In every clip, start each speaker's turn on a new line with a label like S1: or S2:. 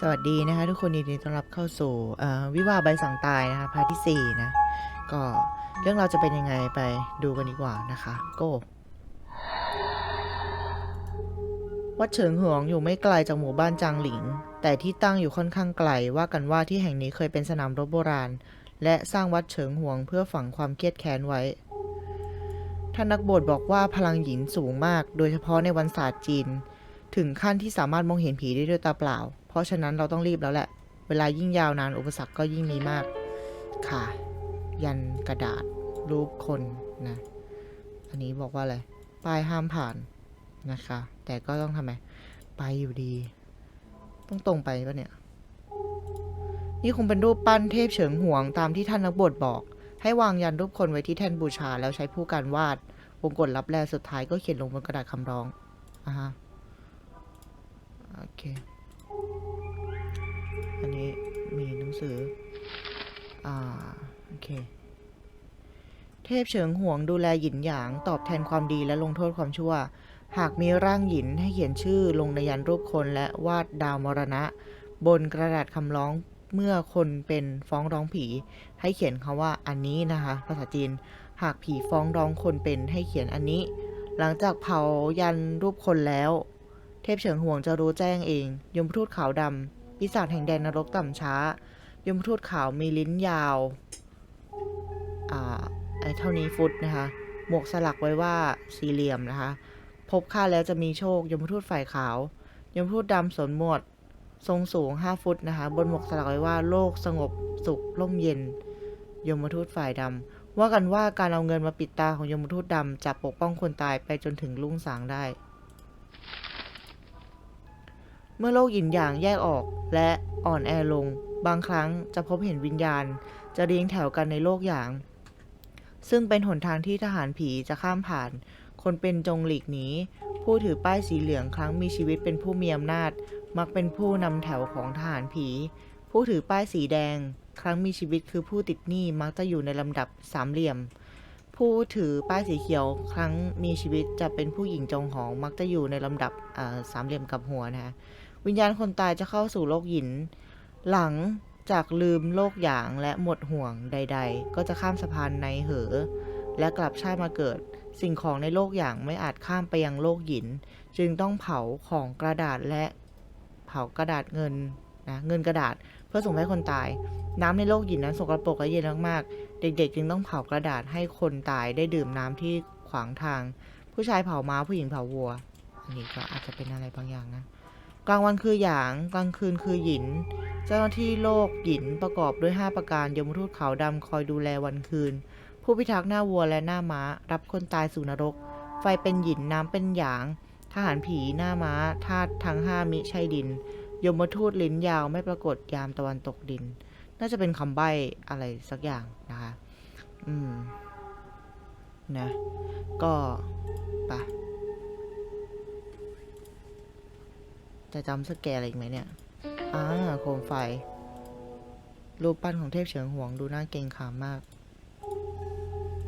S1: สวัสดีนะคะทุกคนยินดีต้อนรับเข้าสู่วิวาใบสั่งตายนะคะพาร์ทที่4นะ ก็เรื่องเราจะเป็นยังไงไปดูกันดีกว่านะคะโก้วัดเฉิงหวงอยู่ไม่ไกลจากหมู่บ้านจางหลิง แต่ที่ตั้งอยู่ค่อนข้างไกลว่ากันว่าที่แห่งนี้เคยเป็นสนามรบโบราณ และสร้างวัดเฉิงหวงเพื่อฝังความเครียดแค้นไว้ท่านนักบวชบอกว่าพลังหยินสูงมาก โดยเฉพาะในวันศาสตร์จีน ถึงขั้นที่สามารถมองเห็นผีได้ด้วยตาเปล่า เพราะฉะนั้นเราต้องรีบแล้วแหละ เวลายิ่งยาวนานอุปสรรคก็ยิ่งมีมาก ค่ะ ยันกระดาษ รูปคนนะ อันนี้บอกว่าอะไร ป้ายห้ามผ่านนะคะ แต่ก็ต้องทำไม ไปอยู่ดี ต้องตรงไปปะเนี่ย นี่คงเป็นรูปปั้นเทพเฉิงหวงตามที่ท่านนักบวชบอก ให้วางยันรูปคนไว้ที่แท่นบูชา แล้วใช้ผู้การวาดวงกลลับแลสุดท้ายก็เขียนลงบนกระดาษคำร้องอ่าฮะโอเค อันนี้มีหนังสือ อ่า โอเค เทพเฉิงห่วงดูแลหยินหยาง ตอบแทนความดีและลงโทษความชั่ว หากมีร่างหยินให้เขียนชื่อลงในยันรูปคนและวาดดาวมรณะ บนกระดาษคำร้องเมื่อคนเป็นฟ้องร้องผี ให้เขียนคำว่าอันนี้นะคะ ภาษาจีน หากผีฟ้องร้องคนเป็นให้เขียนอันนี้ หลังจากเผายันรูปคนแล้ว เทพเฉิงห่วงจะรู้แจ้งเอง ยมทูตขาวดำ ปีศาจแห่งแดนนรกต่ำช้ายมทูตขาวมีลิ้นยาว อ่า ไอเท่านี้ฟุตนะคะ หมวกสลักไว้ว่าสี่เหลี่ยมนะคะ พบค่าแล้วจะมีโชค ยมทูตฝ่ายขาวยมทูตดำสนหมวด ทรงสูง5ฟุตนะคะ บนหมวกสลักไว้ว่าโลกสงบสุขร่มเย็น ยมทูตฝ่ายดำว่ากันว่าการเอาเงินมาปิดตาของยมทูตดำจะปกป้องคนตายไปจนถึงรุ่งสางได้ เมื่อโลกหยินหยางแยกออกและอ่อนแอลง บางครั้งจะพบเห็นวิญญาณ จะเรียงแถวกันในโลกหยาง ซึ่งเป็นหนทางที่ทหารผีจะข้ามผ่าน คนเป็นจงหลีกหนีผู้ถือป้ายสีเหลืองครั้งมีชีวิตเป็นผู้มีอำนาจ มักเป็นผู้นำแถวของทหารผี ผู้ถือป้ายสีแดง ครั้งมีชีวิตคือผู้ติดหนี้มักจะอยู่ในลำดับสามเหลี่ยม ผู้ถือป้ายสีเขียว ครั้งมีชีวิตจะเป็นผู้หญิงจงหอง มักจะอยู่ในลำดับสามเหลี่ยมกับหัวนะคะ วิญญาณคนตายจะเข้าสู่โลกหยิน หลังจากลืมโลกหยางและหมดห่วงใด ๆ ก็จะข้ามสะพานในเหอ และกลับชาติมาเกิด สิ่งของในโลกหยางไม่อาจข้ามไปยังโลกหยิน จึงต้องเผาของกระดาษและเผากระดาษเงินนะเงินกระดาษเพื่อส่งให้คนตาย น้ำในโลกหยินนั้นสกปรกและเย็นมากๆ เด็ก ๆ จึงต้องเผากระดาษให้คนตายได้ดื่มน้ำที่ขวางทาง ผู้ชายเผาม้าผู้หญิงเผาวัว อันนี้ก็อาจจะเป็นอะไรบางอย่างนะ กลางวันคือหยาง กลางคืนคือหยิน เจ้าหน้าที่โลกหยินประกอบด้วย 5 ประการยมทูตขาวดำคอยดูแลวันคืน ผู้พิทักษ์หน้าวัวและหน้าม้า รับคนตายสู่นรก ไฟเป็นหยินน้ำเป็นหยาง ทหารผีหน้าม้าธาตุทั้งห้ามิใช่ดิน ยมทูตลิ้นยาวไม่ปรากฏยามตะวันตกดิน น่าจะเป็นคำใบ้อะไรสักอย่างนะคะ อืม นะ ก็ไป จะจำสแกอะไรอีกไหมเนี่ยอ่าโคมไฟ รูปปั้นของเทพเฉิงหวงดูน่าเกรงขามมาก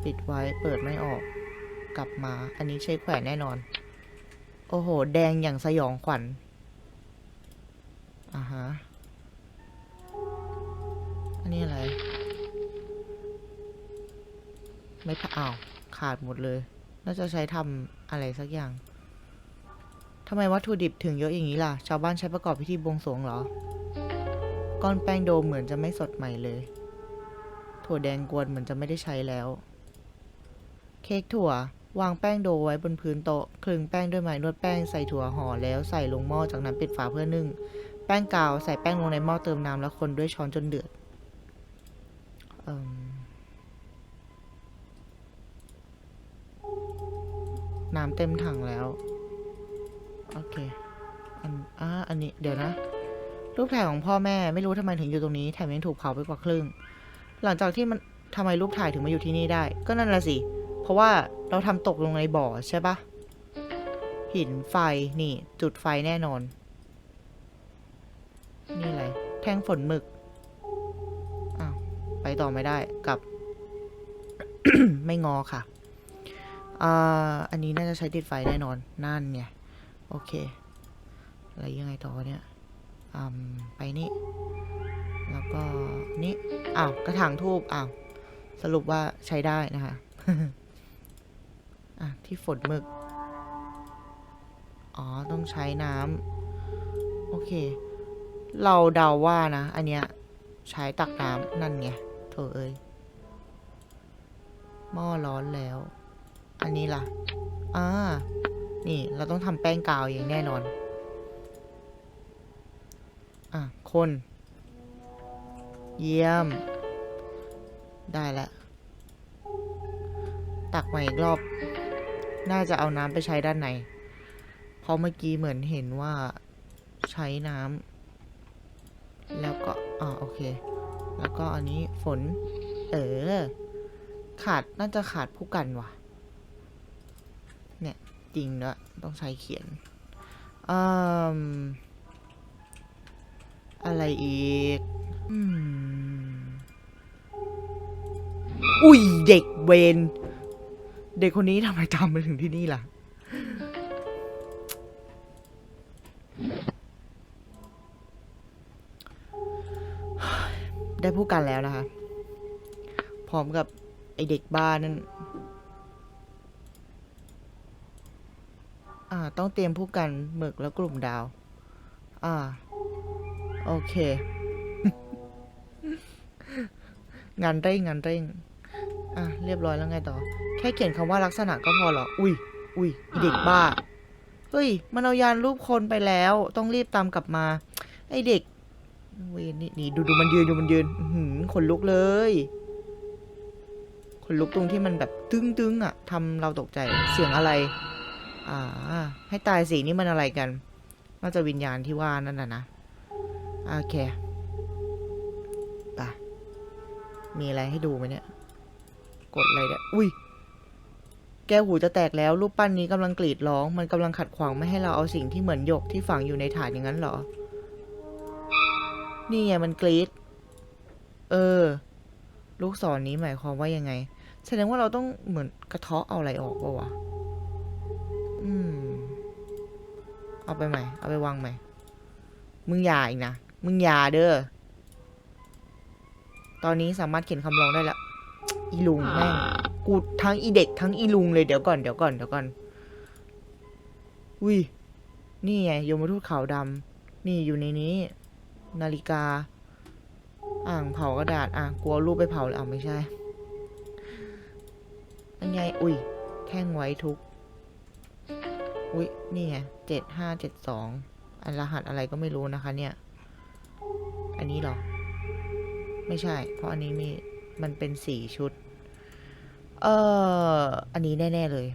S1: ปิดไว้เปิดไม่ออก กลับมา อันนี้ใช้แขวนแน่นอน โอ้โห แดงอย่างสยองขวัญอ่าฮะ อันนี้อะไร ไม่ผ่าอ้าว ขาดหมดเลย น่าจะใช้ทำอะไรสักอย่างำไมวัตถุดิบถึงเยอะอย่างนี้ล่ะ ชาวบ้านใช้ประกอบพิธีบวงสรวงเหรอ ก้อนแป้งโดมเหมือนจะไม่สดใหม่เลย ถั่วแดงกวนเหมือนจะไม่ได้ใช้แล้ว เค้กถั่ว วางแป้งโดไว้บนพื้นโต๊ะ คลึงแป้งด้วยไม้นวดแป้งใส่ถั่วห่อแล้วใส่ลงหม้อจากนั้นปิดฝาเพื่อนึ่ง แป้งกาวใส่แป้งลงในหม้อเติมน้ำแล้วคนด้วยช้อนจนเดือดอน้ำเต็มถังแล้ว เค อันอ่าอันนี้เดี๋ยวนะ รูปถ่ายของพ่อแม่ไม่รู้ทำไมถึงอยู่ตรงนี้แถมยังถูกเผาไปกว่าครึ่ง หลังจากที่มันทำไมรูปถ่ายถึงมาอยู่ที่นี่ได้ ก็นั่นละสิ เพราะว่าเราทำตกลงในบ่อใช่ปะหินไฟนี่ จุดไฟแน่นอน นี่อะไร แท่งฝนหมึกอ้าวไปต่อไม่ได้กลับ ไม่งอค่ะอ่าอันนี้น่าจะใช้ติดไฟแน่นอน นั่นไง โอเค อะไรยังไงต่อเนี่ยอืมไปนี่ แล้วก็นี่อ้าวกระถางทูบอ้าวสรุปว่าใช้ได้นะคะอะที่ฝนหมึก อ๋อ ต้องใช้น้ำโอเค เราเดาว่านะ อันเนี้ย ใช้ตักน้ำนั่นไงโถเอ้ยหม้อร้อนแล้ว อันนี้ล่ะอ่า นี่เราต้องทำแป้งกาวอย่างแน่นอน อะ คน เยี่ยม ได้แล้วตักใหม่อีกรอบ น่าจะเอาน้ำไปใช้ด้านใน เพราะเมื่อกี้เหมือนเห็นว่าใช้น้ำ แล้วก็ อ่าโอเค แล้วก็อันนี้ฝน เออ ขาด น่าจะขาดผู้กันว่ะ จริงด้วยต้องใช้เขียนอืมอะไรอีก อืม อุ้ยเด็กเวนเด็กคนนี้ทำไมตามมาถึงที่นี่ล่ะ ได้ผู้กันแล้วนะคะ พร้อมกับไอเด็กบ้านนั่น อ่า ต้องเตรียมผู้กันหมึกแล้วกลุ่มดาว อ่า โอเค งานเร่งงานเร่ง อะ เรียบร้อยแล้วไงต่อ แค่เขียนคำว่าลักษณะก็พอเหรอ อุ้ย อุ้ยเด็กบ้า เฮ้ย มันเอายานรูปคนไปแล้ว ต้องรีบตามกลับมา ไอเด็กเวยนี่นี่ดูดูมันยืนดูมันยืนหือขนลุกเลยขนลุกตรงที่มันแบบตึ้งตึ้งๆอะทำเราตกใจเสียงอะไร อ่า ให้ตายสินี่มันอะไรกัน น่าจะวิญญาณที่ว่านั่นน่ะนะ โอเคไปมีอะไรให้ดูไหมเนี่ย กดอะไรเนี่ย อุ้ย แก้วหูจะแตกแล้ว รูปปั้นนี้กำลังกรีดร้อง มันกำลังขัดขวางไม่ให้เราเอาสิ่งที่เหมือนหยกที่ฝังอยู่ในถาดอย่างนั้นเหรอ นี่ไงมันกรีด เออ ลูกศรนนี้หมายความว่ายังไง แสดงว่าเราต้องเหมือนกระเทาะเอาอะไรออกปะวะ อืม เอาไปใหม่ เอาไปวางใหม่ มึงอย่าอีกนะ มึงอย่าเด้อ ตอนนี้สามารถเขียนคำร้องได้แล้ว อีลุงแม่ง กูทั้งอีเด็กทั้งอีลุงเลยเดี๋ยวก่อนเดี๋ยวก่อนเดี๋ยวก่อน อุ้ย นี่ไงยมทูตขาวดำ นี่อยู่ในนี้ นาฬิกา อ่างเผากระดาษ อะกลัวรูปไปเผาเลยอะไม่ใช่อันไง อุ้ยแท่งไว้ทุก อุ้ยนี่ไงเจ็ดห้าเจ็ดสองอันรหัสอะไรก็ไม่รู้นะคะ เนี่ย อันนี้หรอ ไม่ใช่ เพราะอันนี้มีมันเป็นสี่ชุด เอออันนี้แน่ ๆ เลย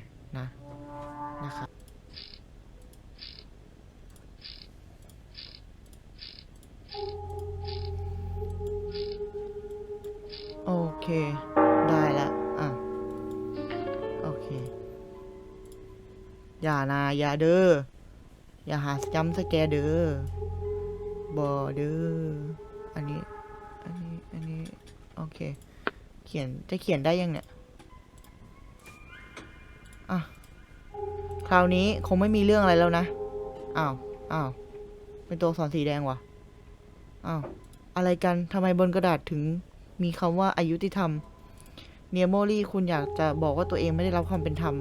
S1: อย่าเด้อ อย่าหาจำสแกร์เด้อบอเด้อ อันนี้ อันนี้ อันนี้ โอเค เขียน จะเขียนได้ยังเนี่ย อะ คราวนี้คงไม่มีเรื่องอะไรแล้วนะ อ้าว อ้าว เป็นตัวอักษรสีแดงวะอ้าว อะไรกัน ทำไมบนกระดาษถึงมีคำว่าอายุติธรรม เนียโมลี่คุณอยากจะบอกว่าตัวเองไม่ได้รับความเป็นธรรม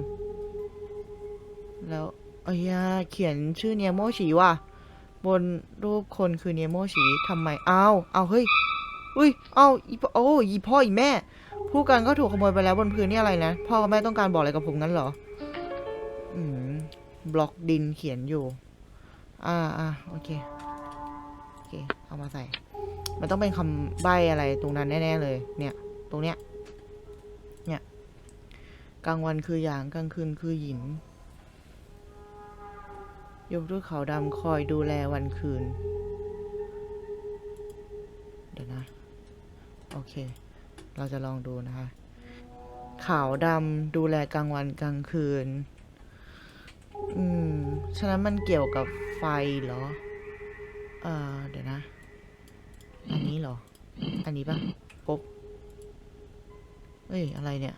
S1: แล้ว อ้ยยเขียนชื่อเนโมฉีว่ะ บนรูปคนคือเนโมฉีทำไมอ้าวอ้าวเฮ้ยอุ้ยอ้าวอีโอ้อีพ่ออีแม่ ผู้กันก็ถูกขโมยไปแล้วบนพื้นนี่อะไรนะ พ่อกับแม่ต้องการบอกอะไรกับผมงั้นเหรอ อืม บล็อกดินเขียนอยู่ อ่าอ่าโอเคโอเค เอามาใส่ มันต้องเป็นคำใบ้อะไรตรงนั้นแน่ ๆ เลย เนี่ย ตรงเนี้ย เนี่ย กลางวันคือหยางกลางคืนคือหยิน ยกด้วยเขาวดำคอยดูแลวันคืน เดี๋ยวนะ โอเค เราจะลองดูนะคะ ขาวดำดูแลกลางวันกลางคืน อืม ฉะนั้นมันเกี่ยวกับไฟเหรอ เอ่อ เดี๋ยวนะ อันนี้เหรอ อันนี้ปะปบเอ้ย อะไรเนี่ย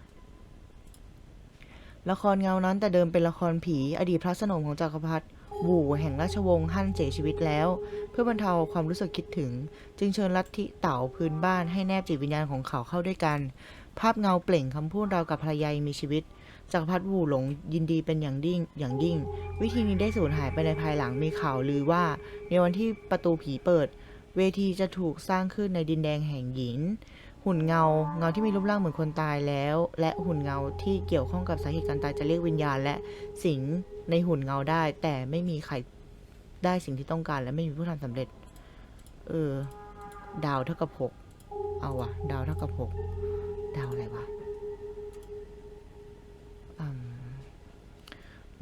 S1: ละครเงานั้นแต่เดิมเป็นละครผี อดีตพระสนมของจักรพรรดิ วูแห่งราชวงศ์ฮั่นเสียชีวิตแล้ว เพื่อบรรเทาความรู้สึกคิดถึง จึงเชิญลัทธิเต่าพื้นบ้านให้แนบจิตวิญญาณของเขาเข้าด้วยกัน ภาพเงาเปล่งคำพูดเรากับภรรยายมีชีวิตจักรพรรดิวูหลงยินดีเป็นอย่างยิ่งอย่างยิ่ง วิธีนี้ได้สูญหายไปในภายหลังมีข่าวลือว่า ในวันที่ประตูผีเปิด เวทีจะถูกสร้างขึ้นในดินแดงแห่งหญิน หุ่นเงาเงาที่มีรูปร่างเหมือนคนตายแล้ว และหุ่นเงาที่เกี่ยวข้องกับสาเหตุการตายจะเรียกวิญญาณ และสิงในหุ่นเงาได้ แต่ไม่มีใครได้สิ่งที่ต้องการ และไม่มีผู้ทำสำเร็จ เออ ดาวเท่ากับหกเอาวะดาวเท่ากับหกดาวอะไรวะอืม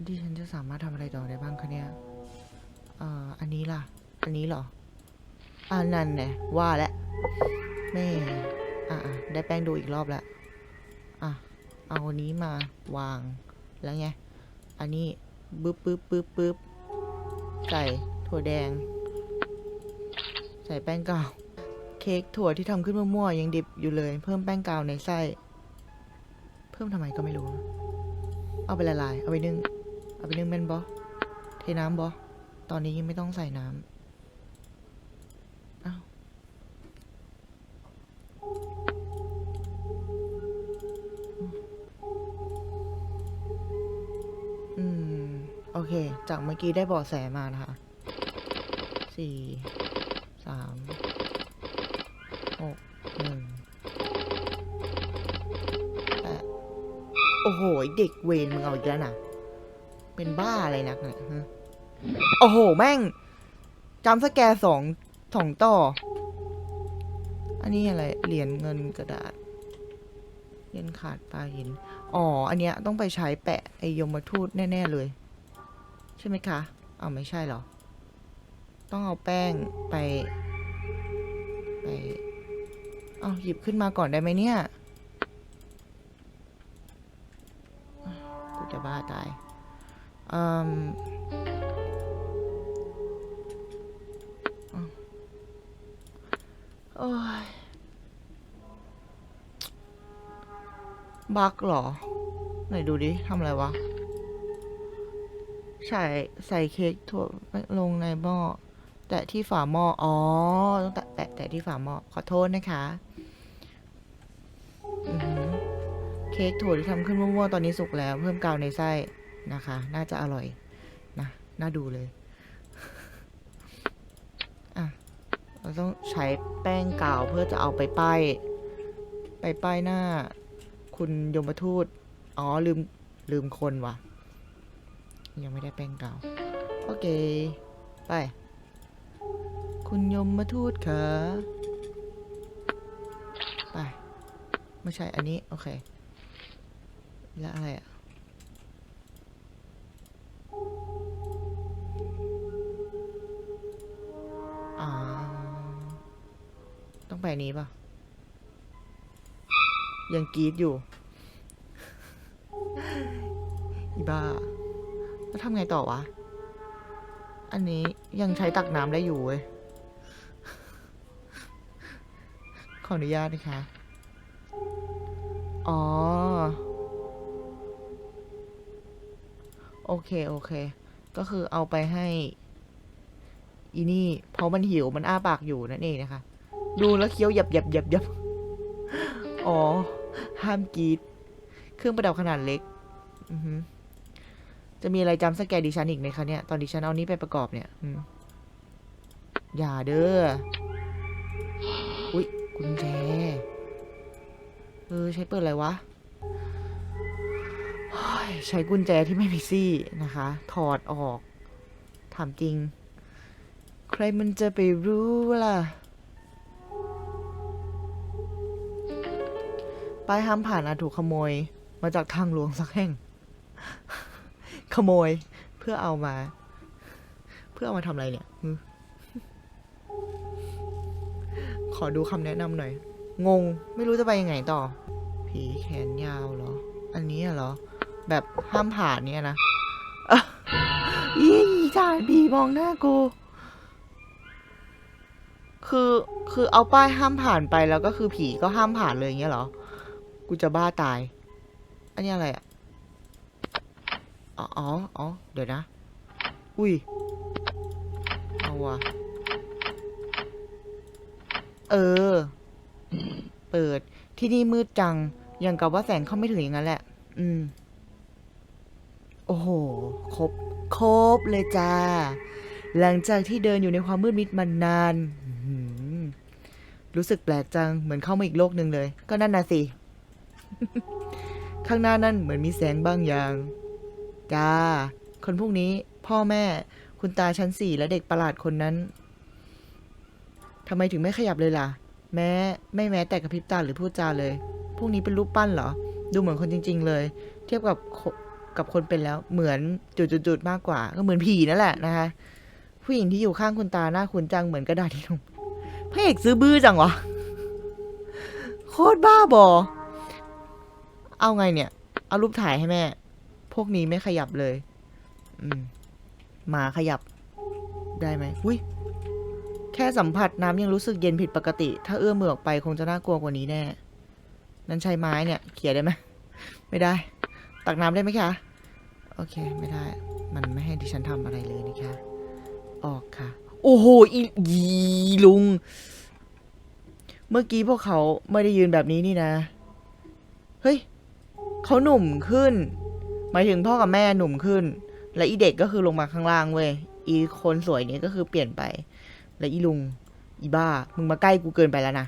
S1: ดิฉันจะสามารถทำอะไรต่อได้บ้างคะเนี่ยเอ่ออันนี้ล่ะ อันนี้เหรออ่านั่นไงว่าแล้วแม่ อะได้แป้งดูอีกรอบแล้วอะ เอาอันนี้มาวาง แล้วไง อันนี้ปึ๊บปึ๊บปึ๊บปึ๊บใส่ถั่วแดง ใส่แป้งกาว เค้กถั่วที่ทำขึ้นมั่วๆยังดิบอยู่เลย เพิ่มแป้งกาวในไส้ เพิ่มทำไมก็ไม่รู้ เอาไปละลาย เอาไปนึ่ง เอาไปนึ่งเป็นบอเทน้ำบอตอนนี้ยังไม่ต้องใส่น้ำ จากเมื่อกี้ได้เบาะแสมานะคะสี่สามหกหนึ่งแปดโอ้โห เด็กเวรมึงเอาอีกแล้วนะเป็นบ้าอะไรนักเนี่ยฮะโอ้โห แม่งจำสแกร์สองสองต่อ อันนี้อะไร เหรียญเงินกระดาษเหรียญขาดปลาหิน อ๋อ อันเนี้ยต้องไปใช้แปะไอยมทูตแน่ ๆ เลย ใช่ไหมคะอ้าวไม่ใช่เหรอ ต้องเอาแป้งไป ไป เอาหยิบขึ้นมาก่อนได้ไหมเนี่ย กูจะบ้าตายอืมอะโอ้ยบักเหรอ ไหนดูดิทำอะไรวะ ใส่ใส่เค้กถั่วลงในหม้อแตะที่ฝาหม้ออ๋อต้องแตะแตะแตะที่ฝาหม้อขอโทษนะคะอือหือเค้กถั่วที่ทำขึ้นมั่วๆตอนนี้สุกแล้ว เพิ่มกาวในไส้นะคะ น่าจะอร่อยนะน่าดูเลยอะเราต้องใช้แป้งกาวเพื่อจะเอาไปป้ายไปป้ายหน้า คุณยมทูตอ๋อลืมลืมคนว่ะ ยังไม่ได้แป้งกาว โอเค ไป คุณยมมาทูตค่ะไป ไม่ใช่อันนี้ โอเค แล้วอะไรอะอ่าต้องไปนี้ป่ะ ยังกรีดอยู่ อีบ้า ทำไงต่อวะ อันนี้ยังใช้ตักน้ำได้อยู่เว้ย ขออนุญาตนะคะ อ๋อ โอเค โอเค ก็คือเอาไปให้ อีนี่ เพราะมันหิวมันอ้าปากอยู่นั่นเองนะคะ ดูแล้วเคี้ยวหยับหยับหยับหยับอ๋อ ห้ามกีด เครื่องประดับขนาดเล็ก อือหือ จะมีอะไรจำสแกดิฉันอีกไหมคะเนี่ยตอนดิฉันเอานี้ไปประกอบเนี่ยอืมอย่าเด้อ อุ๊ยกุญแจ เออ ใช้เปิดอะไรวะ ใช้กุญแจที่ไม่มีซี่นะคะ ถอดออก ถามจริง ใครมันจะไปรู้ล่ะ ป้ายห้ามผ่านอาจถูกขโมย มาจากทางหลวงสักแห่ง ขโมย เพื่อเอามา เพื่อเอามาทำอะไรเนี่ย ขอดูคำแนะนำหน่อย งง ไม่รู้จะไปยังไงต่อ ผีแขนยาวเหรอ อันนี้เหรอ แบบห้ามผ่านเนี่ยนะอีจ่ายผีมองหน้ากูคือคือเอาป้ายห้ามผ่านไปแล้วก็คือผีก็ห้ามผ่านเลยอย่างเงี้ยเหรอ กูจะบ้าตาย อันนี้อะไรอะ อ๋ออ๋ออ๋อเดี๋ยวนะ อุ้ย เอาวะเออ เปิด ที่นี่มืดจัง อย่างกับว่าแสงเข้าไม่ถึงอย่างนั้นแหละ อืม โอ้โห ครบ ครบเลยจ้า หลังจากที่เดินอยู่ในความมืดมิดมานานอื้อหือรู้สึกแปลกจัง เหมือนเข้ามาอีกโลกหนึ่งเลย ก็นั่นน่ะสิ ข้างหน้านั่นเหมือนมีแสงบางอย่าง จ้าคนพวกนี้ พ่อแม่ คุณตาชั้นสี่และเด็กประหลาดคนนั้นทำไมถึงไม่ขยับเลยล่ะ แม้ ไม่แม้แต่กระพริบตาหรือพูดจาเลย พวกนี้เป็นรูปปั้นเหรอ ดูเหมือนคนจริง ๆ เลย เทียบกับกับคนเป็นแล้ว เหมือนจุดๆๆมากกว่า ก็เหมือนผีนั่นแหละนะคะ ผู้หญิงที่อยู่ข้างคุณตาหน้าคุณจังเหมือนกระดาษที่ลงพระเอกซื้อบื้อจังวะ โคตรบ้าบอ เอาไงเนี่ย เอารูปถ่ายให้แม่ พวกนี้ไม่ขยับเลย อืมหมาขยับ ได้ไหมอุ้ยแค่สัมผัสน้ำยังรู้สึกเย็นผิดปกติ ถ้าเอื้อมมือออกไปคงจะน่ากลัวกว่านี้แน่ นั่นใช้ไม้เนี่ย เขี่ยได้ไหม ไม่ได้ ตักน้ำได้ไหมคะ โอเค ไม่ได้ มันไม่ให้ดิฉันทำอะไรเลยนะคะ ออกค่ะ โอ้โห อียีลุง เมื่อกี้พวกเขาไม่ได้ยืนแบบนี้นี่นะ เฮ้ย เขาหนุ่มขึ้น หมายถึงพ่อกับแม่หนุ่มขึ้น และอีเด็กก็คือลงมาข้างล่างเว้ยอีคนสวยนี่ยก็คือเปลี่ยนไป และอีลุง อีบ้า มึงมาใกล้กูเกินไปแล้วนะ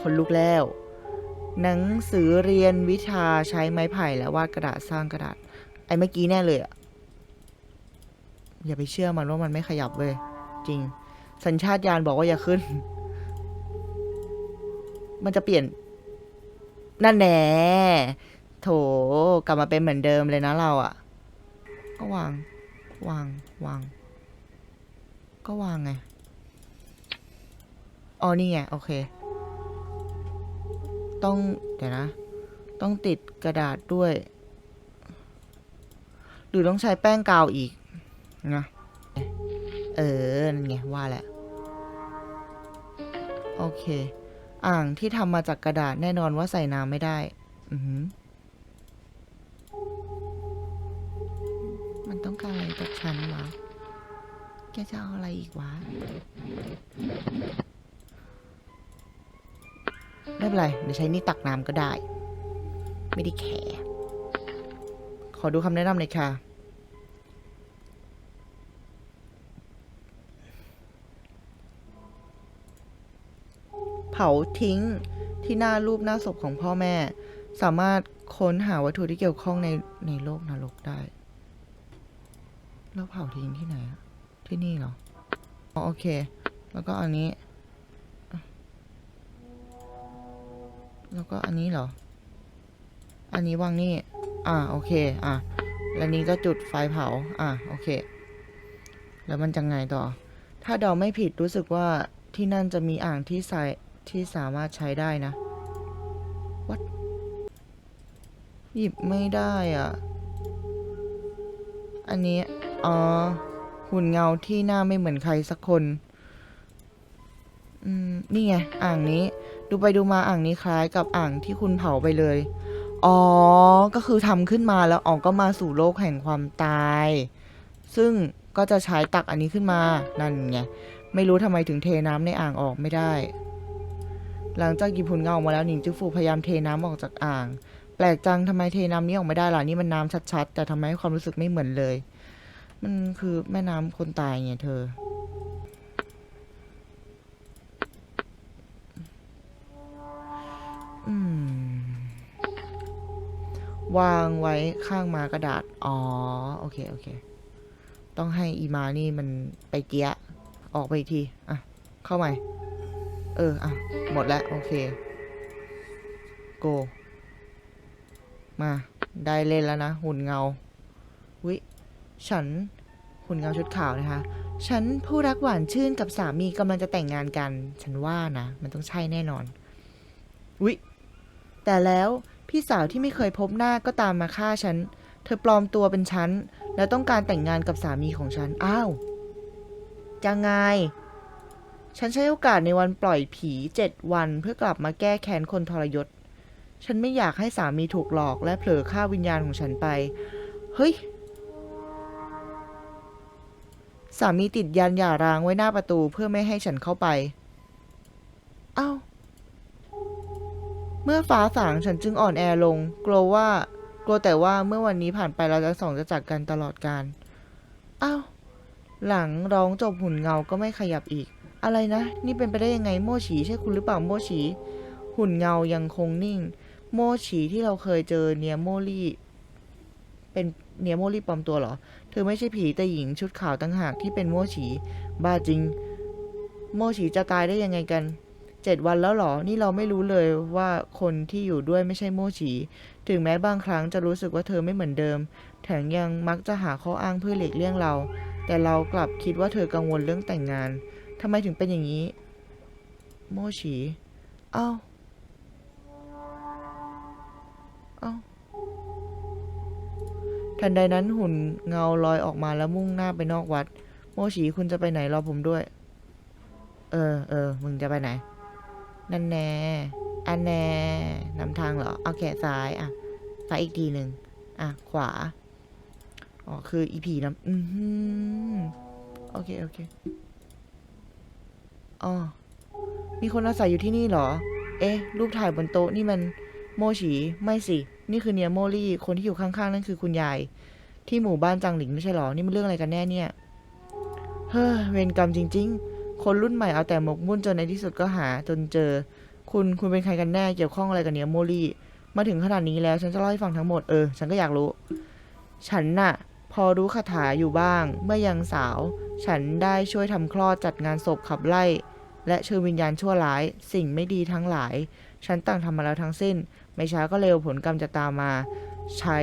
S1: คนลุกแล้ว หนังสือเรียนวิชาใช้ไม้ไผ่และวาดกระดาษสร้างกระดาษ ไอ้เมื่อกี้แน่เลยอะอย่าไปเชื่อมันว่ามันไม่ขยับเว้ย จริง สัญชาตญาณบอกว่าอย่าขึ้น มันจะเปลี่ยน นั่นแน่ โถกลับมาเป็นเหมือนเดิมเลยนะเราอะก็วาง วาง วาง ก็วางไง อ๋อ นี่ไง โอเค ต้อง เดี๋ยวนะ ต้องติดกระดาษด้วย หรือต้องใช้แป้งกาวอีก นะ เออ นั่นไง ว่าแหละ โอเค อ่างที่ทำมาจากกระดาษแน่นอนว่าใส่น้ำไม่ได้ อือหือ ต้องการอะไรจากฉันวะ แกจะเอาอะไรอีกวะ ไม่เป็นไรเดี๋ยวใช้นี่ตักน้ำก็ได้ ไม่ได้แคร์ขอดูคำแนะนำหน่อยค่ะ เผาทิ้งที่หน้ารูปหน้าศพของพ่อแม่ สามารถค้นหาวัตถุที่เกี่ยวข้องในในโลกนรกได้ แล้วเผาทิ้งที่ไหนอะที่นี่เหรออ๋อโอเค แล้วก็อันนี้ แล้วก็อันนี้เหรอ อันนี้วางนี่ อ่า โอเค อะแล้วนี้ก็จุดไฟเผา อะโอเค แล้วมันจะไงต่อ ถ้าเดาไม่ผิดรู้สึกว่าที่นั่นจะมีอ่างที่ใส่ที่สามารถใช้ได้นะ วัดหยิบไม่ได้อะ อันนี้ อ๋อ หุ่นเงาที่หน้าไม่เหมือนใครสักคน อืม นี่ไง อ่างนี้ ดูไปดูมาอ่างนี้คล้ายกับอ่างที่คุณเผาไปเลย อ๋อ ก็คือทำขึ้นมาแล้วออกก็มาสู่โลกแห่งความตาย ซึ่งก็จะใช้ตักอันนี้ขึ้นมา นั่นไง ไม่รู้ทำไมถึงเทน้ำในอ่างออกไม่ได้ หลังจากหยิบหุ่นเงาออกมาแล้วหนิงจื้อฟูพยายามเทน้ำออกจากอ่าง แปลกจังทำไมเทน้ำนี้ออกไม่ได้ล่ะ นี่มันน้ำชัดๆ แต่ทำไมความรู้สึกไม่เหมือนเลย มันคือแม่น้ำคนตายไงเธอ อืม วางไว้ข้างมากระดาษ อ๋อ โอเค โอเค ต้องให้อีมานี่มันไปเกียออกไปที อะ เข้าใหม่ เออ อะ หมดแล้ว โอเค โก มา ได้เล่นแล้วนะ หุ่นเงา ฉันหุ่นเงาชุดขาวนะคะ ฉันผู้รักหวานชื่นกับสามีกำลังจะแต่งงานกัน ฉันว่านะ มันต้องใช่แน่นอนวิแต่แล้วพี่สาวที่ไม่เคยพบหน้าก็ตามมาฆ่าฉัน เธอปลอมตัวเป็นฉัน แล้วต้องการแต่งงานกับสามีของฉัน อ้าวจะไง ฉันใช้โอกาสในวันปล่อยผีเจ็ดวันเพื่อกลับมาแก้แค้นคนทรยศ ฉันไม่อยากให้สามีถูกหลอกและเผลอฆ่าวิญญาณของฉันไป เฮ้ย สามีติดยันหย่าร้างไว้หน้าประตูเพื่อไม่ให้ฉันเข้าไปเอ้าเมื่อฟ้าสางฉันจึงอ่อนแอลง กลัวว่า กลัวแต่ว่าเมื่อวันนี้ผ่านไปเราจะสองจะจากกันตลอดกาลอ้าว หลังร้องจบหุ่นเงาก็ไม่ขยับอีก อะไรนะ นี่เป็นไปได้ยังไงโมฉีใช่คุณหรือเปล่าโมฉี หุ่นเงายังคงนิ่ง โมฉีที่เราเคยเจอเนียโมลี่ เป็นเนียโมลี่ปลอมตัวเหรอ อไม่ใช่ผีแต่หญิงชุดขาวตั้งหากที่เป็นโมฉีบ้าจริง โมฉีจะตายได้ยังไงกันเจ็ดวันแล้วหรอ นี่เราไม่รู้เลยว่าคนที่อยู่ด้วยไม่ใช่โมฉี ถึงแม้บางครั้งจะรู้สึกว่าเธอไม่เหมือนเดิม แถมยังมักจะหาข้ออ้างเพื่อหลีกเลี่ยงเรา แต่เรากลับคิดว่าเธอกังวลเรื่องแต่งงาน ทำไมถึงเป็นอย่างนี้ โมฉี เอ้า เอ้า ทันใดนั้นหุ่นเงาลอยออกมาแล้วมุ่งหน้าไปนอกวัด โมฉีคุณจะไปไหนรอผมด้วย เออเออมึงจะไปไหน นั่นแน่อันแน่นำทางเหรอเอาแขนซ้ายอะซ้ายอีกทีหนึ่งอะ ขวา อ๋อ คืออีผีน้ำอือหือโอเค โอเค อ๋อ มีคนอาศัยอยู่ที่นี่เหรอ เอ๊ะ รูปถ่ายบนโต๊ะนี่มันโมฉีไม่สิ นี่คือเนียโมลี่ คนที่อยู่ข้างๆ นั่นคือคุณยาย ที่หมู่บ้านจังหลิงไม่ใช่หรอ นี่มันเรื่องอะไรกันแน่เนี่ย เฮ้อ เวรกรรมจริง ๆ คนรุ่นใหม่เอาแต่หมกมุ่นจนในที่สุดก็หาจนเจอ คุณ คุณเป็นใครกันแน่ เกี่ยวข้องอะไรกับเนียโมลี่ มาถึงขนาดนี้แล้ว ฉันจะเล่าให้ฟังทั้งหมด เออ ฉันก็อยากรู้ ฉันน่ะ พอรู้คาถาอยู่บ้าง เมื่อยังสาว ฉันได้ช่วยทำคลอดจัดงานศพขับไล่ และเชิญวิญญาณชั่วร้าย สิ่งไม่ดีทั้งหลาย ฉันต่างทำมาแล้วทั้งสิ้น ไม่ช้าก็เร็วผลกรรมจะตามมา ใช้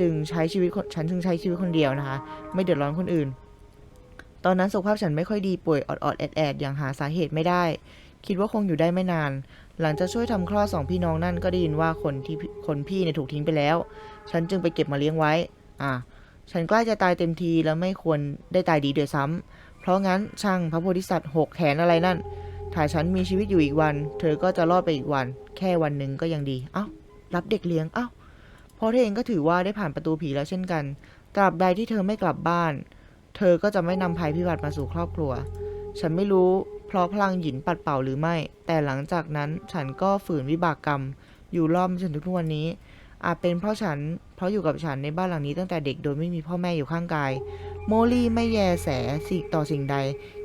S1: จึงใช้ชีวิตคนฉันจึงใช้ชีวิตคนเดียวนะคะ ไม่เดือดร้อนคนอื่น ตอนนั้นสุขภาพฉันไม่ค่อยดีป่วยออดๆแอดๆอย่างหาสาเหตุไม่ได้ คิดว่าคงอยู่ได้ไม่นาน หลังจากช่วยทำคลอดสองพี่น้องนั่นก็ได้ยินว่าคนที่คนพี่เนี่ยถูกทิ้งไปแล้ว ฉันจึงไปเก็บมาเลี้ยงไว้ อะฉันใกล้จะตายเต็มทีแล้วไม่ควรได้ตายดีด้วยซ้ำเพราะงั้นช่างพระโพธิสัตว์หกแขนอะไรนั่น ถ้าฉันมีชีวิตอยู่อีกวัน เธอก็จะรอดไปอีกวัน แค่วันหนึ่งก็ยังดี เอ้า รับเด็กเลี้ยง เอ้าเพราะเธอเองก็ถือว่าได้ผ่านประตูผีแล้วเช่นกัน ตราบใดที่เธอไม่กลับบ้าน เธอก็จะไม่นำภัยพิบัติมาสู่ครอบครัว ฉันไม่รู้ เพราะพลังหยินปัดเป่าหรือไม่ แต่หลังจากนั้นฉันก็ฝืนวิบากกรรม อยู่รอดจนถึงทุกวันนี้ อาจเป็นเพราะฉัน ราะอยู่กับฉันในบ้านหลังนี้ตั้งแต่เด็กโดยไม่มีพ่อแม่อยู่ข้างกาย โมลี่ไม่แยแสสิ่งต่อสิ่งใด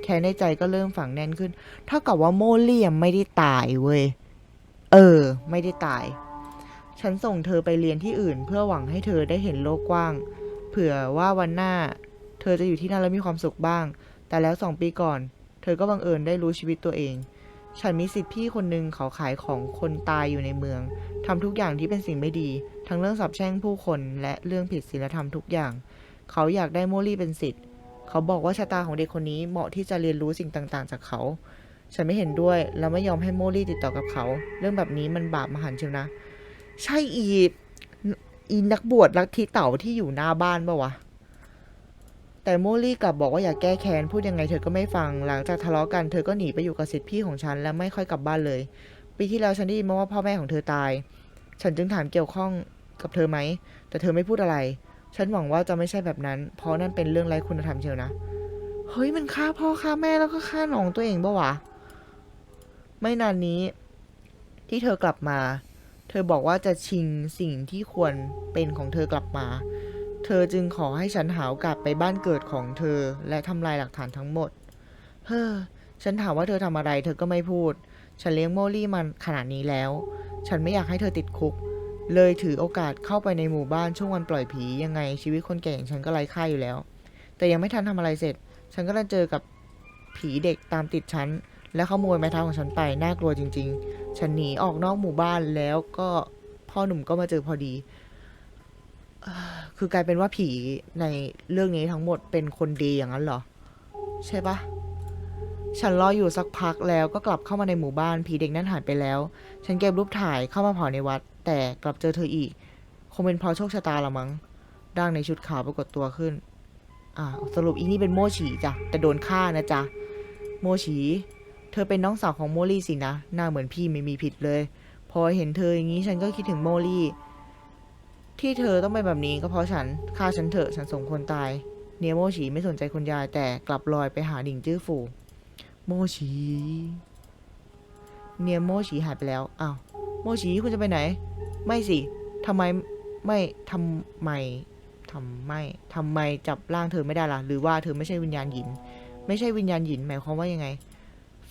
S1: แค่ในใจก็เริ่มฝังแน่นขึ้น เท่ากับว่าโมลี่ยังไม่ได้ตายเว้ย เออ ไม่ได้ตาย ฉันส่งเธอไปเรียนที่อื่น เพื่อหวังให้เธอได้เห็นโลกกว้าง เผื่อว่าวันหน้า เธอจะอยู่ที่นั่นแล้วมีความสุขบ้าง แต่แล้วสองปีก่อน เธอก็บังเอิญได้รู้ชีวิตตัวเองฉันมีสิทธิพี่คนหนึ่งเขาขายของคนตายอยู่ในเมืองทำทุกอย่างที่เป็นสิ่งไม่ดี ทั้งเรื่องสับแช่งผู้คนและเรื่องผิดศีลธรรมทุกอย่าง เขาอยากได้โมลี่เป็นสิทธิ์ เขาบอกว่าชะตาของเด็กคนนี้เหมาะที่จะเรียนรู้สิ่งต่างๆ จากเขา ฉันไม่เห็นด้วย และไม่ยอมให้โมลี่ติดต่อกับเขา เรื่องแบบนี้มันบาปมหันต์เชียวนะ ใช่อีอีนักบวชลัทธิเต่าที่อยู่หน้าบ้านปะวะ แต่โมลี่กลับบอกว่าอยากแก้แค้น พูดยังไงเธอก็ไม่ฟัง หลังจากทะเลาะกันเธอก็หนีไปอยู่กับสิทธิพี่ของฉันและไม่ค่อยกลับบ้านเลย ปีที่แล้วฉันได้ยินมาว่าพ่อแม่ของเธอตาย ฉันจึงถามเกี่ยวข้อง กับเธอไหม แต่เธอไม่พูดอะไร ฉันหวังว่าจะไม่ใช่แบบนั้น เพราะนั่นเป็นเรื่องไร้คุณธรรมเชียวนะ เฮ้ยมันฆ่าพ่อฆ่าแม่แล้วก็ฆ่าน้องตัวเองปะวะ ไม่นานนี้ ที่เธอกลับมา เธอบอกว่าจะชิงสิ่งที่ควรเป็นของเธอกลับมา เธอจึงขอให้ฉันหาโอกาสไปบ้านเกิดของเธอ และทำลายหลักฐานทั้งหมด เฮ้อ ฉันถามว่าเธอทำอะไร เธอก็ไม่พูด ฉันเลี้ยงโมลี่มันขนาดนี้แล้ว ฉันไม่อยากให้เธอติดคุก เลยถือโอกาสเข้าไปในหมู่บ้านช่วงวันปล่อยผียังไงชีวิตคนแก่อย่างฉันก็ไร้ค่าอยู่แล้ว แต่ยังไม่ทันทำอะไรเสร็จ ฉันก็ได้เจอกับผีเด็กตามติดฉันและขโมยไม้เท้าของฉันไปน่ากลัวจริง ๆ ฉันหนีออกนอกหมู่บ้านแล้วก็พ่อหนุ่มก็มาเจอพอดีคือกลายเป็นว่าผีในเรื่องนี้ทั้งหมดเป็นคนดีอย่างนั้นเหรอ ใช่ปะฉันรออยู่สักพักแล้วก็กลับเข้ามาในหมู่บ้านผีเด็กนั้นหายไปแล้ว ฉันเก็บรูปถ่ายเข้ามาเผาในวัด แต่กลับเจอเธออีก คงเป็นเพราะโชคชะตาละมั้งร่างในชุดขาวปรากฏตัวขึ้น อ่าสรุปอีนี่เป็นโมฉีจ้ะ แต่โดนฆ่านะจ๊ะ โมฉี เธอเป็นน้องสาวของโมลี่สินะ หน้าเหมือนพี่ไม่มีผิดเลย พอเห็นเธออย่างนี้ฉันก็คิดถึงโมลี่ ที่เธอต้องเป็นแบบนี้ก็เพราะฉัน ฆ่าฉันเถอะฉันสมควรตาย เนียโมฉีไม่สนใจคุณยายแต่กลับลอยไปหาหลิงจื้อฝูโมฉี เนียโมฉีหายไปแล้ว อ้าว โมฉีคุณจะไปไหน ไม่สิทำไมไม่ทำไมทำไมทำไมจับร่างเธอไม่ได้ล่ะ หรือว่าเธอไม่ใช่วิญญาณหญิงไม่ใช่วิญญาณหญิงหมายความว่ายังไง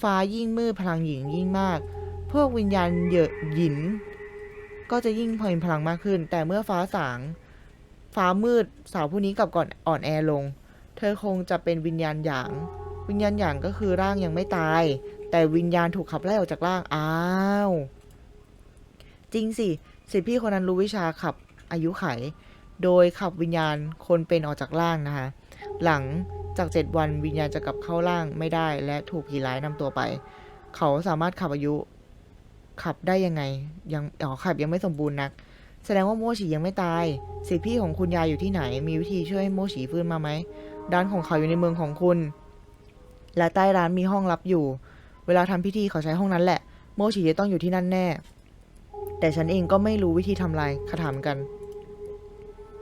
S1: ฟ้ายิ่งมืดพลังหญิงยิ่งมาก พวกวิญญาณเยอะหยิน ก็จะยิ่งพพลังมากขึ้น แต่เมื่อฟ้าสาง ฟ้ามืดสาวผู้นี้กลับก่อนอ่อนแอลง เธอคงจะเป็นวิญญาณหยาง วิญญาณหยางก็คือร่างยังไม่ตาย แต่วิญญาณถูกขับไล่ออกจากร่าง อ้าว จริงสิ สิทธิพี่คนนั้นรู้วิชาขับอายุไข โดยขับวิญญาณคนเป็นออกจากร่างนะคะ หลังจากเจ็ดวันวิญญาณจะกลับเข้าร่างไม่ได้ และถูกผีร้ายนำตัวไป เขาสามารถขับอายุ ขับได้ยังไง ยังอ๋อขับยังไม่สมบูรณ์นัก แสดงว่าโมฉียังไม่ตาย สิทธิพี่ของคุณยายอยู่ที่ไหน มีวิธีช่วยให้โมฉีฟื้นมาไหมร้านของเขาอยู่ในเมืองของคุณ และใต้ร้านมีห้องลับอยู่ เวลาทำพิธีเขาใช้ห้องนั้นแหละ โมฉีจะต้องอยู่ที่นั่นแน่ แต่ฉันเองก็ไม่รู้วิธีทำลายคาถามกัน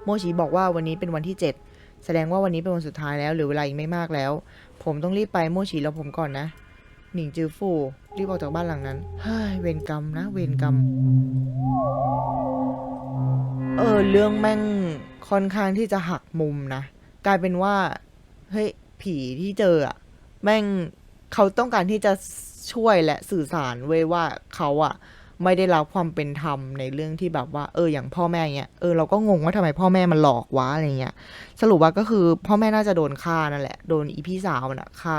S1: โมฉีบอกว่าวันนี้เป็นวันที่เจ็ดแสดงว่าวันนี้เป็นวันสุดท้ายแล้วหรือเวลาอีกไม่มากแล้ว ผมต้องรีบไปโมฉีแล้วผมก่อนนะ หนิงจือฟู่รีบออกจากบ้านหลังนั้น เฮ้ย เวรกรรมนะ เวรกรรม เออ เรื่องแม่งค่อนข้างที่จะหักมุมนะ กลายเป็นว่า เฮ้ย ผีที่เจออะแม่งเขาต้องการที่จะช่วยและสื่อสารเว้ยว่าเขาอะ ไม่ได้รับความเป็นธรรมในเรื่องที่แบบว่าเอออย่างพ่อแม่เงี้ยเออเราก็งงว่าทำไมพ่อแม่มันหลอกวะอะไรเงี้ยสรุปว่าก็คือพ่อแม่น่าจะโดนฆ่านั่นแหละโดนอีพี่สาวมันอะฆ่า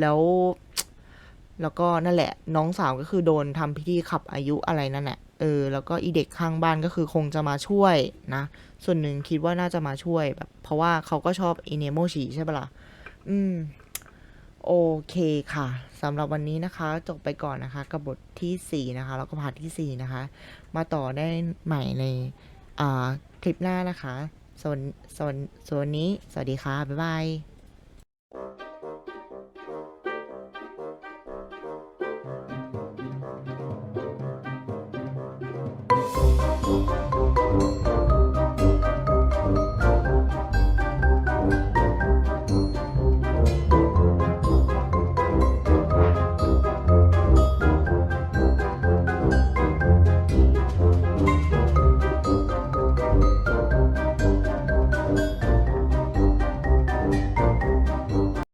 S1: แล้ว แล้วก็นั่นแหละ น้องสาวก็คือโดนทำพิธีขับอายุอะไรนั่นแหละเออแล้วก็อีเด็กข้างบ้านก็คือคงจะมาช่วยนะ ส่วนหนึ่งคิดว่าน่าจะมาช่วยแบบ เพราะว่าเขาก็ชอบอีเนโมชีใช่ปะล่ะอืม โอเคค่ะสำหรับวันนี้นะคะ จบไปก่อนนะคะ กับบทที่ 4 นะคะ แล้วก็พาร์ทที่ 4 นะคะ มาต่อได้ใหม่ในคลิปหน้านะคะส่วนส่วนส่วนนี้ สวัสดีค่ะ บ๊ายบาย